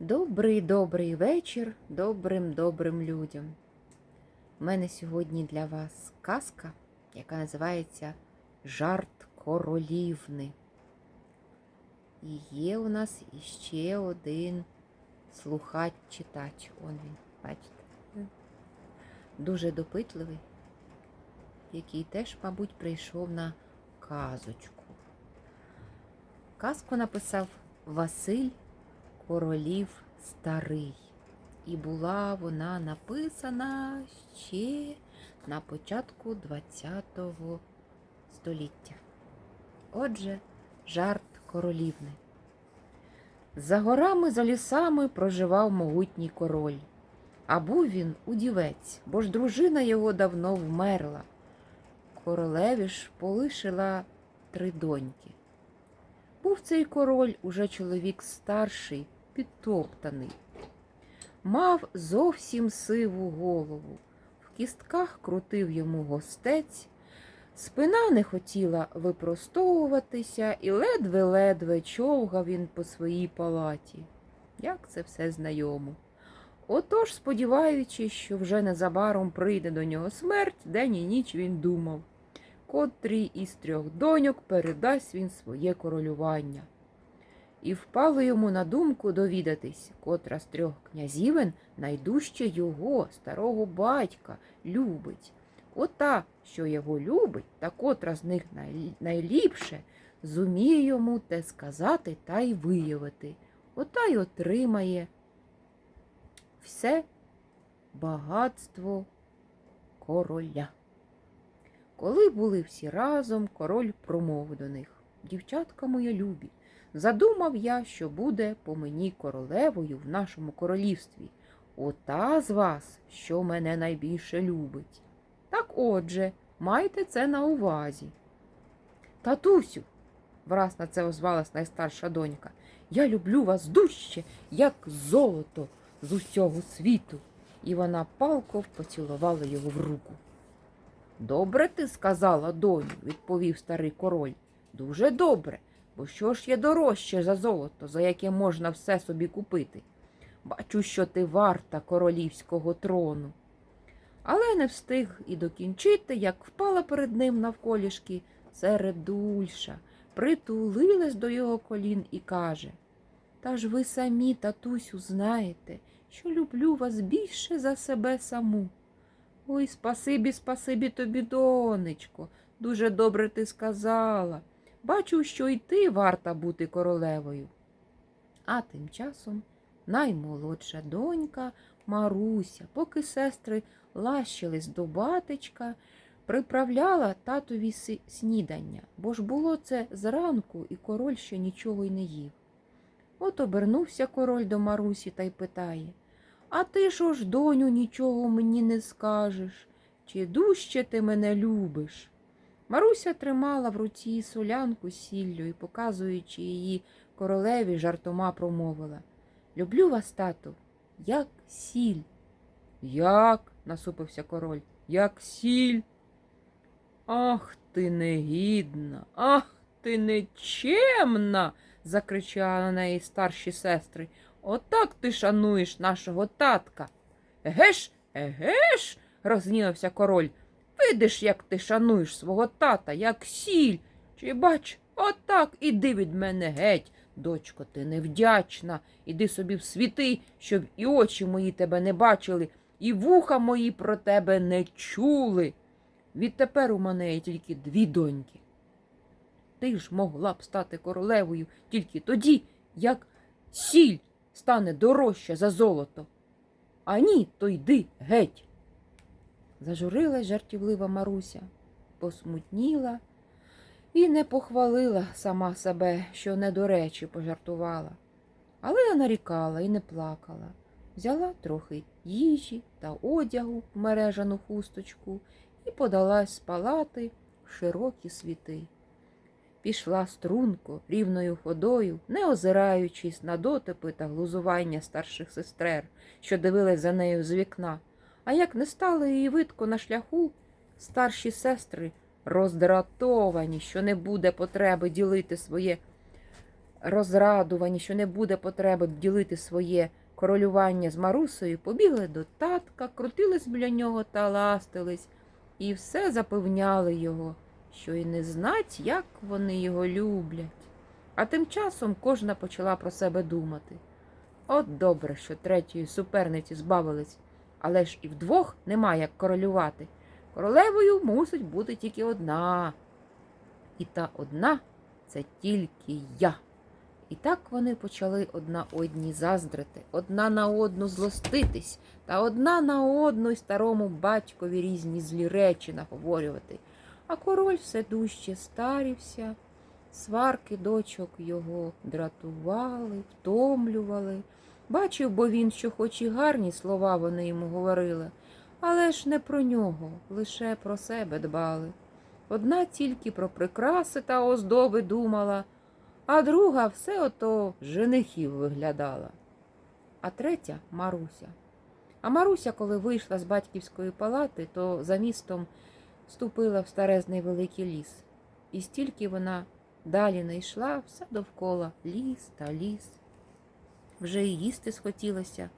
Добрий добрий вечір добрим добрим людям. У мене сьогодні для вас казка, яка називається Жарт королівни. І є у нас іще один слухач-читач. Он він, бачите? Дуже допитливий, який теж, мабуть, прийшов на казочку. Казку написав Василь Королів Старий. І була вона написана ще на початку ХХ століття. Отже, жарт королівни. За горами, за лісами проживав могутній король. А був він удівець, бо ж дружина його давно вмерла. Королеві ж полишила три доньки. Був цей король уже чоловік старший, підтоптаний. Мав зовсім сиву голову, в кістках крутив йому гостець, спина не хотіла випростовуватися, і ледве-ледве човгав він по своїй палаті. Як це все знайомо. Отож, сподіваючись, що вже незабаром прийде до нього смерть, день і ніч він думав, котрій із трьох доньок передасть він своє королювання. І впало йому на думку довідатись, котра з трьох князівен найдужче його, старого батька, любить. Ота, що його любить, та котра з них найліпше, зуміє йому те сказати та й виявити. Ота й отримає все багатство короля. Коли були всі разом, король промовив до них Дівчатка моя любі, задумав я, що буде по мені королевою в нашому королівстві. Ота з вас, що мене найбільше любить. Так отже, майте це на увазі. Татусю, враз на це озвалась найстарша донька, я люблю вас дужче, як золото з усього світу. І вона палко поцілувала його в руку. Добре ти сказала, доню, відповів старий король. Дуже добре, бо що ж є дорожче за золото, за яке можна все собі купити? Бачу, що ти варта королівського трону. Але не встиг і докінчити, як впала перед ним навколішки середульша, притулилась до його колін і каже Та ж ви самі, татусю, знаєте, що люблю вас більше за себе саму. Ой, спасибі, спасибі тобі, донечко, дуже добре ти сказала. Бачу, що й ти варта бути королевою. А тим часом наймолодша донька Маруся, поки сестри лащились до батечка, приправляла татові снідання, бо ж було це зранку, і король ще нічого й не їв. От обернувся король до Марусі та й питає А ти що ж, доню, нічого мені не скажеш? Чи дужче ти мене любиш? Маруся тримала в руці солянку сіллю і, показуючи її королеві, жартома промовила Люблю вас, тату, як сіль. Як? насупився король. Як сіль? Ах ти негідна, ах ти нечемна, закричали на неї старші сестри. Отак ти шануєш нашого татка. Егеш, егеш, рознівався король. Видиш, як ти шануєш свого тата, як сіль. Чи бач, отак іди від мене геть. Дочко, ти невдячна. Іди собі в світи, щоб і очі мої тебе не бачили, і вуха мої про тебе не чули. Відтепер у мене є тільки дві доньки. Ти ж могла б стати королевою тільки тоді, як сіль стане дорожча за золото. А ні, то йди геть. Зажурилась жартівлива Маруся, посмутніла і не похвалила сама себе, що не до речі пожартувала. Але не нарікала і не плакала. Взяла трохи їжі та одягу в мережану хусточку і подалась з палати в широкі світи. Пішла струнко, рівною ходою, не озираючись на дотипи та глузування старших сестер, що дивились за нею з вікна. А як не стало її видко на шляху, старші сестри роздратовані, що не буде потреби ділити своє розрадувані, що не буде потреби ділити своє королювання з Марусею, побігли до татка, крутились біля нього та ластились, і все запевняли його, що й не знать, як вони його люблять. А тим часом кожна почала про себе думати. От добре, що третьої суперниці збавились, але ж і вдвох нема як королювати. Королевою мусить бути тільки одна. І та одна це тільки я. І так вони почали одна одній заздрити, одна на одну злоститись, та одна на одну й старому батькові різні злі речі наговорювати. А король все дужче старівся, сварки дочок його дратували, втомлювали. Бачив, бо він, що хоч і гарні слова вони йому говорили, але ж не про нього, лише про себе дбали. Одна тільки про прикраси та оздоби думала, а друга все ото женихів виглядала. А третя Маруся. А Маруся, коли вийшла з батьківської палати, то за містом вступила в старезний великий ліс. І стільки вона далі не йшла, все довкола ліс та ліс. Вже й їсти схотілося,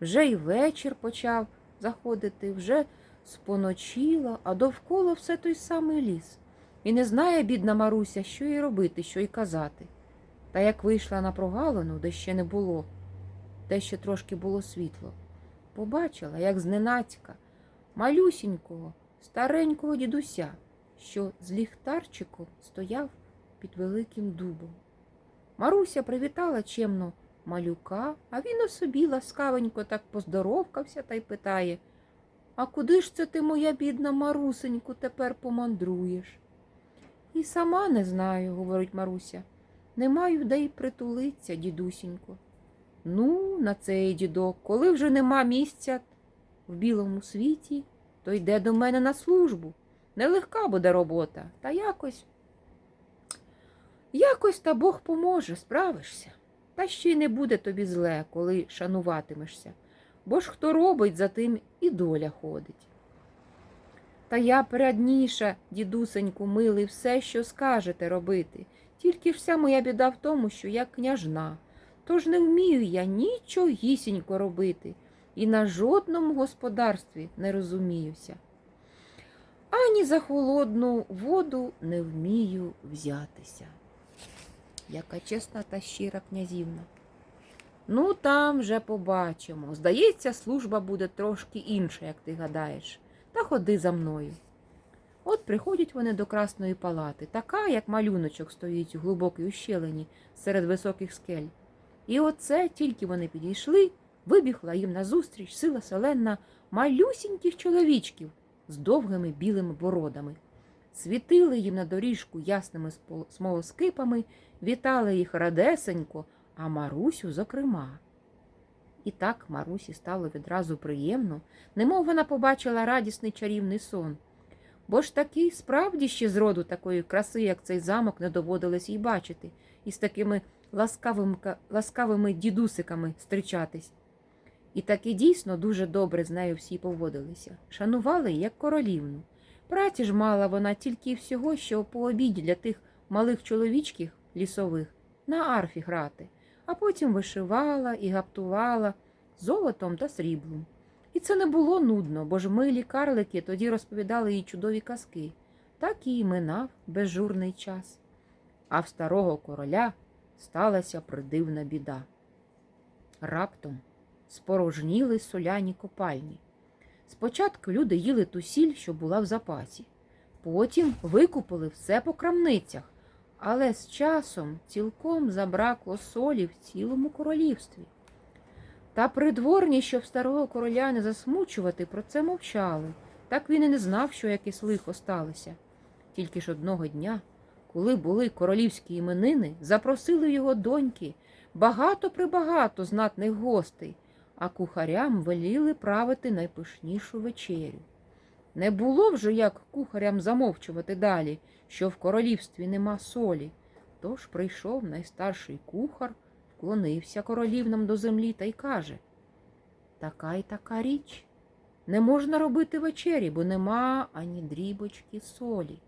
вже й вечір почав заходити, вже споночіла, а довкола все той самий ліс. І не знає, бідна Маруся, що їй робити, що й казати. Та як вийшла на прогалину, де ще не було, де ще трошки було світло, побачила, як зненацька, малюсінького, старенького дідуся, що з ліхтарчиком стояв під великим дубом. Маруся привітала чемно малюка, а він у собі ласкавенько так поздоровкався та й питає А куди ж це ти, моя бідна Марусеньку, тепер помандруєш? І сама не знаю, говорить Маруся. Не маю де й притулиться, дідусінько. Ну, на цей дідок, коли вже нема місця в білому світі, то йде до мене на службу. Нелегка буде робота, та якось. Якось та Бог поможе, справишся. Та ще й не буде тобі зле, коли шануватимешся, бо ж хто робить, за тим і доля ходить. Та я передніша, дідусеньку, милий, все, що скажете робити. Тільки ж вся моя біда в тому, що я княжна, тож не вмію я нічогісінько робити і на жодному господарстві не розуміюся. Ані за холодну воду не вмію взятися. Яка чесна та щира князівна. Ну, там вже побачимо. Здається, служба буде трошки інша, як ти гадаєш. Та ходи за мною. От приходять вони до Красної палати, така, як малюночок стоїть у глибокій ущелині серед високих скель. І оце тільки вони підійшли, вибігла їм назустріч сила селена малюсіньких чоловічків з довгими білими бородами. Світили їм на доріжку ясними смолоскипами, вітали їх радесенько, а Марусю зокрема. І так Марусі стало відразу приємно, немов вона побачила радісний чарівний сон. Бо ж таки справді ще зроду такої краси, як цей замок, не доводилось їй бачити, і з такими ласкавими дідусиками зустрічатись. І таки дійсно дуже добре з нею всі поводилися, шанували як королівну. Праці ж мала вона тільки всього, що по обіді для тих малих чоловічків лісових на арфі грати, а потім вишивала і гаптувала золотом та сріблом. І це не було нудно, бо ж милі карлики тоді розповідали їй чудові казки. Так і минав безжурний час. А в старого короля сталася придивна біда. Раптом спорожніли соляні копальні. Спочатку люди їли ту сіль, що була в запасі, потім викупили все по крамницях, але з часом цілком забракло солі в цілому королівстві. Та придворні, щоб старого короля не засмучувати, про це мовчали. Так він і не знав, що якесь лихо сталося. Тільки ж одного дня, коли були королівські іменини, запросили його доньки багато прибагато знатних гостей, а кухарям веліли правити найпишнішу вечерю. Не було вже як кухарям замовчувати далі, що в королівстві нема солі. Тож прийшов найстарший кухар, вклонився королівнам до землі та й каже Така й така річ. Не можна робити вечері, бо нема ані дрібочки солі.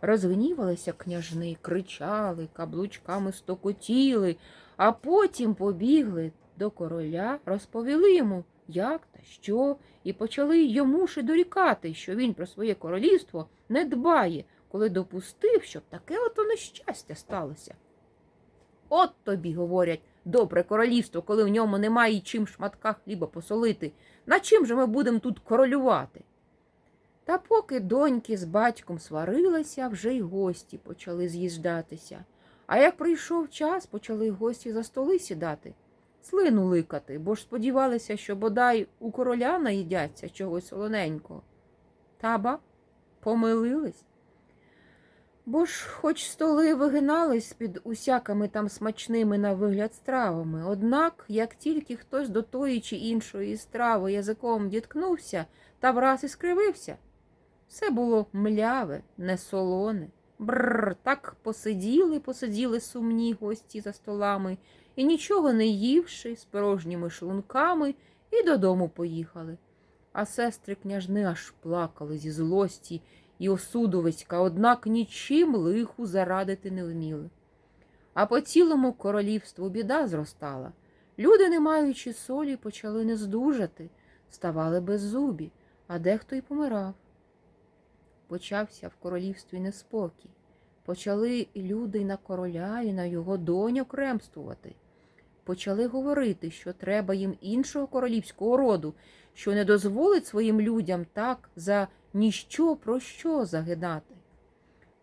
Розгнівалися княжни, кричали, каблучками стокотіли, а потім побігли до короля, розповіли йому, як та що, і почали йому і дорікати, що він про своє королівство не дбає, коли допустив, щоб таке ото нещастя сталося. От тобі, говорять, добре королівство, коли в ньому немає й чим шматка хліба посолити. На чим же ми будемо тут королювати? Та поки доньки з батьком сварилися, вже й гості почали з'їждатися. А як прийшов час, почали гості за столи сідати, слину ликати, бо ж сподівалися, що бодай у короля наїдяться чогось солоненького. Та ба помилились. Бо ж хоч столи вигинались під усякими там смачними на вигляд стравами, однак, як тільки хтось до тої чи іншої страви язиком діткнувся та враз і скривився, все було мляве, не солоне. Бррр, так посиділи, посиділи сумні гості за столами, і нічого не ївши, з порожніми шлунками, і додому поїхали. А сестри княжни аж плакали зі злості і осудовиська, однак нічим лиху зарадити не вміли. А по цілому королівству біда зростала. Люди, не маючи солі, почали нездужати, ставали беззубі, а дехто й помирав. Почався в королівстві неспокій. Почали люди на короля, і на його доньок ремствувати. Почали говорити, що треба їм іншого королівського роду, що не дозволить своїм людям так за ніщо про що загинати.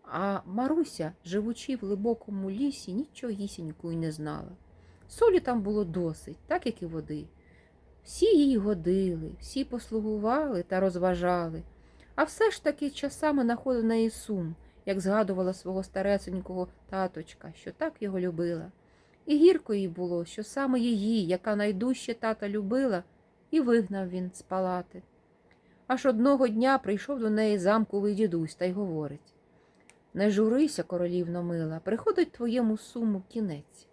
А Маруся, живучи в глибокому лісі, нічогісіньку й не знала. Солі там було досить, так як і води. Всі їй годили, всі послугували та розважали, а все ж таки часами находив на її сум, як згадувала свого старесенького таточка, що так його любила. І гірко їй було, що саме її, яка найдужче тата любила, і вигнав він з палати. Аж одного дня прийшов до неї замковий дідусь та й говорить Не журися, королівно мила, приходить твоєму суму кінець.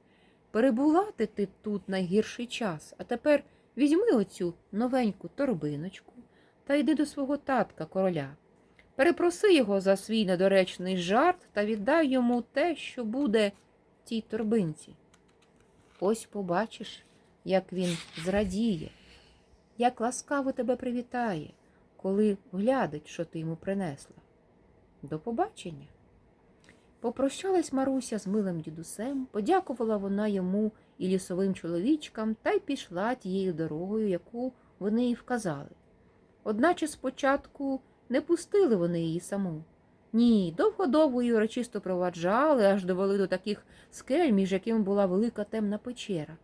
Перебулати ти тут найгірший час, а тепер візьми оцю новеньку торбиночку та йди до свого татка короля. Перепроси його за свій недоречний жарт та віддай йому те, що буде в тій торбинці. Ось побачиш, як він зрадіє, як ласкаво тебе привітає, коли глядить, що ти йому принесла. До побачення. Попрощалась Маруся з милим дідусем, подякувала вона йому і лісовим чоловічкам та й пішла тією дорогою, яку вони їй вказали. Одначе спочатку не пустили вони її саму. Ні, довго-довго її урочисто проваджали, аж довели до таких скель, між якими була велика темна печера.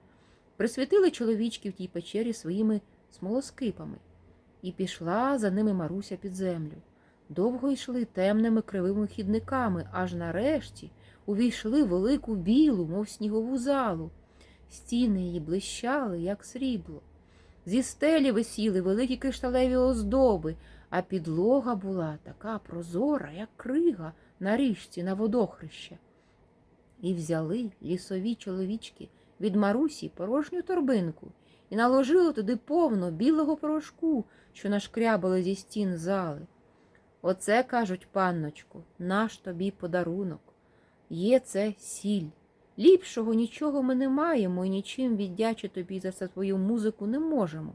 Присвятили чоловічки в тій печері своїми смолоскипами, і пішла за ними Маруся під землю. Довго йшли темними кривими хідниками, аж нарешті увійшли велику білу, мов снігову залу. Стіни її блищали, як срібло. Зі стелі висіли великі кришталеві оздоби, а підлога була така прозора, як крига на річці на водохреще. І взяли лісові чоловічки від Марусі порожню торбинку і наложили туди повно білого порошку, що нашкрябали зі стін зали. Оце, кажуть, панночку, наш тобі подарунок. Є це сіль. Ліпшого нічого ми не маємо і нічим віддячити тобі за твою музику не можемо.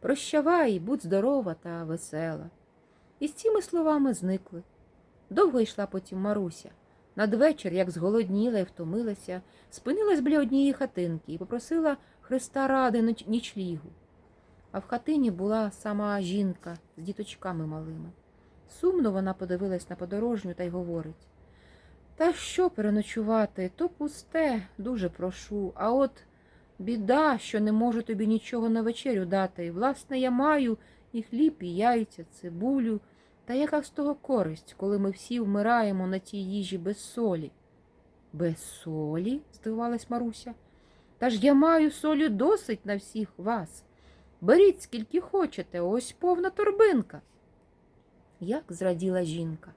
Прощавай, будь здорова та весела. І з цими словами зникли. Довго йшла потім Маруся. Надвечір, як зголодніла і втомилася, спинилась біля однієї хатинки і попросила Христа ради нічлігу. А в хатині була сама жінка з діточками малими. Сумно вона подивилась на подорожню та й говорить Та що переночувати, то пусте, дуже прошу. А от біда, що не можу тобі нічого на вечерю дати. І, власне, я маю і хліб, і яйця, цибулю. Та яка з того користь, коли ми всі вмираємо на тій їжі без солі? Без солі? здивувалась Маруся. Та ж я маю солі досить на всіх вас. Беріть, скільки хочете, ось повна торбинка. Як зраділа жінка.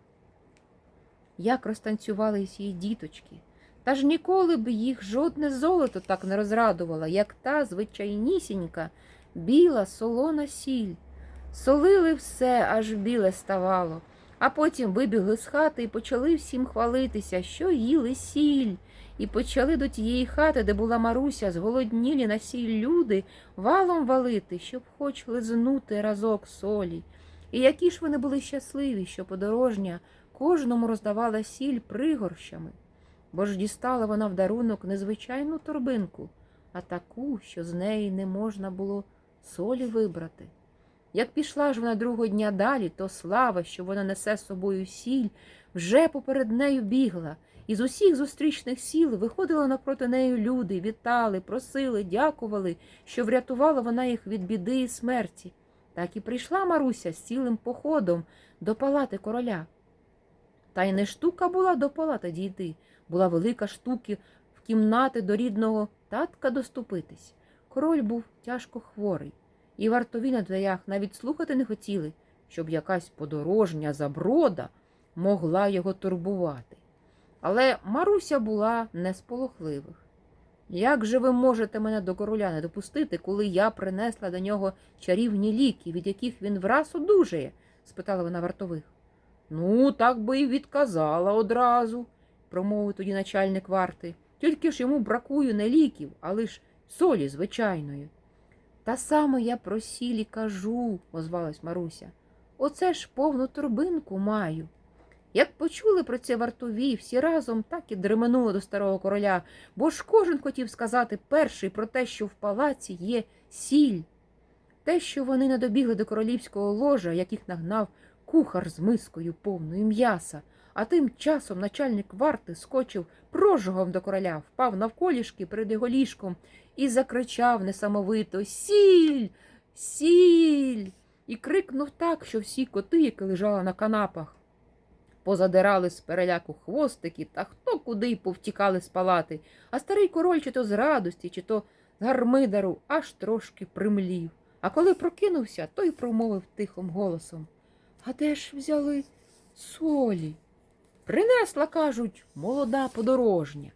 Як розтанцювались її діточки. Та ж ніколи б їх жодне золото так не розрадувало, як та звичайнісінька, біла солона сіль. Солили все, аж біле ставало, А потім вибігли з хати і почали всім хвалитися, що їли сіль. І почали до тієї хати, де була Маруся, зголоднілі на сіль люди, валом валити, щоб хоч лизнути разок солі. І які ж вони були щасливі, що подорожня кожному роздавала сіль пригорщами, бо ж дістала вона в дарунок незвичайну торбинку, а таку, що з неї не можна було солі вибрати. Як пішла ж вона другого дня далі, то слава, що вона несе з собою сіль, вже поперед нею бігла, і з усіх зустрічних сіл виходили напроти неї люди, вітали, просили, дякували, що врятувала вона їх від біди і смерті. Так і прийшла Маруся з цілим походом до палати короля. Та й не штука була до палати дійти, була велика штуки в кімнати до рідного татка доступитись. Король був тяжко хворий, і вартові на дверях навіть слухати не хотіли, щоб якась подорожня заброда могла його турбувати. Але Маруся була не з полохливих. Як же ви можете мене до короля не допустити, коли я принесла до нього чарівні ліки, від яких він враз одужає? спитала вона вартових. Ну, так би і відказала одразу, промовив тоді начальник варти. Тільки ж йому бракує не ліків, а лиш солі звичайної. Та саме я про сілі кажу, озвалась Маруся. Оце ж повну торбинку маю. Як почули про це вартові, всі разом так і дременули до старого короля, бо ж кожен хотів сказати перший про те, що в палаці є сіль. Те, що вони не добігли до королівського ложа, як їх нагнав кухар з мискою повною м'яса, а тим часом начальник варти скочив прожогом до короля, впав навколішки перед його ліжком і закричав несамовито Сіль! Сіль! І крикнув так, що всі коти, які лежали на канапах, позадирали з переляку хвостики та хто куди повтікали з палати, а старий король чи то з радості, чи то з гармидару аж трошки примлів. А коли прокинувся, той промовив тихим голосом А де ж взяли солі? Принесла, кажуть, молода подорожня.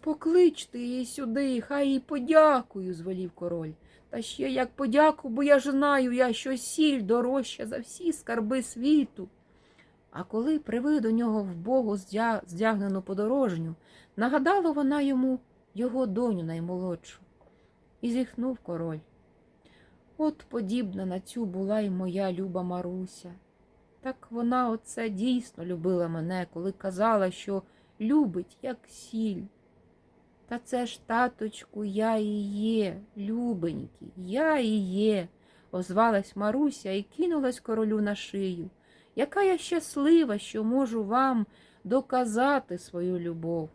Покличте її сюди, хай їй подякую, звелів король. Та ще як подяку, бо я ж знаю, я, що сіль дорожча за всі скарби світу. А коли привели до нього вбогу здя- здягнену подорожню, нагадала вона йому його доню наймолодшу. І зіхнув король. От подібна на цю була й моя люба Маруся. Так вона оце дійсно любила мене, коли казала, що любить, як сіль. Та це ж, таточку, я і є, любенький, я і є, озвалась Маруся і кинулась королю на шию. Яка я щаслива, що можу вам доказати свою любов.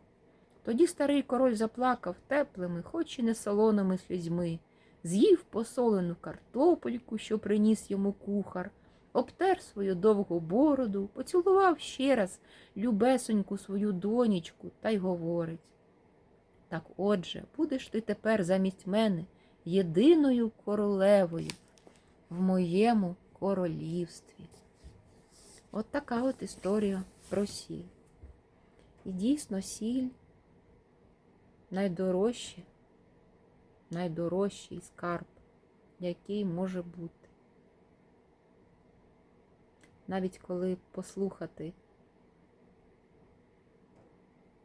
Тоді старий король заплакав теплими, хоч і не солоними слізьми, з'їв посолену картопельку, що приніс йому кухар, обтер свою довгу бороду, поцілував ще раз любесоньку свою донечку та й говорить. Так отже, будеш ти тепер замість мене єдиною королевою в моєму королівстві. От така от історія про сіль. І дійсно сіль найдорожче, найдорожчий скарб, який може бути. Навіть коли послухати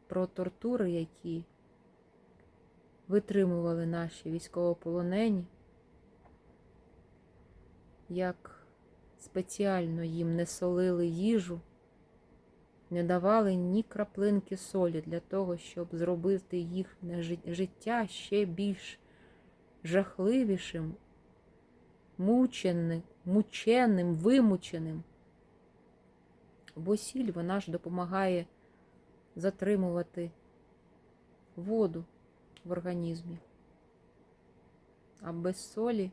про тортури, які витримували наші військовополонені, як спеціально їм не солили їжу, не давали ні краплинки солі для того, щоб зробити їхнє життя ще більш жахливішим, мученим, мученим, вимученим. Бо сіль вона ж допомагає затримувати воду в організмі. А без солі,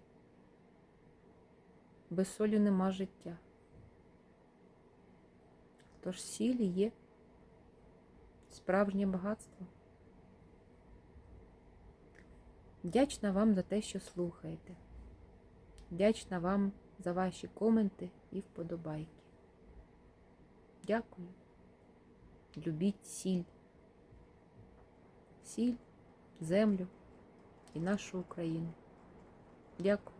без солі нема життя. Тож сіль є справжнє багатство. Вдячна вам за те, що слухаєте. Вдячна вам за ваші коменти і вподобайки. Дякую. Любіть сіль. Сіль, землю і нашу Україну. Дякую.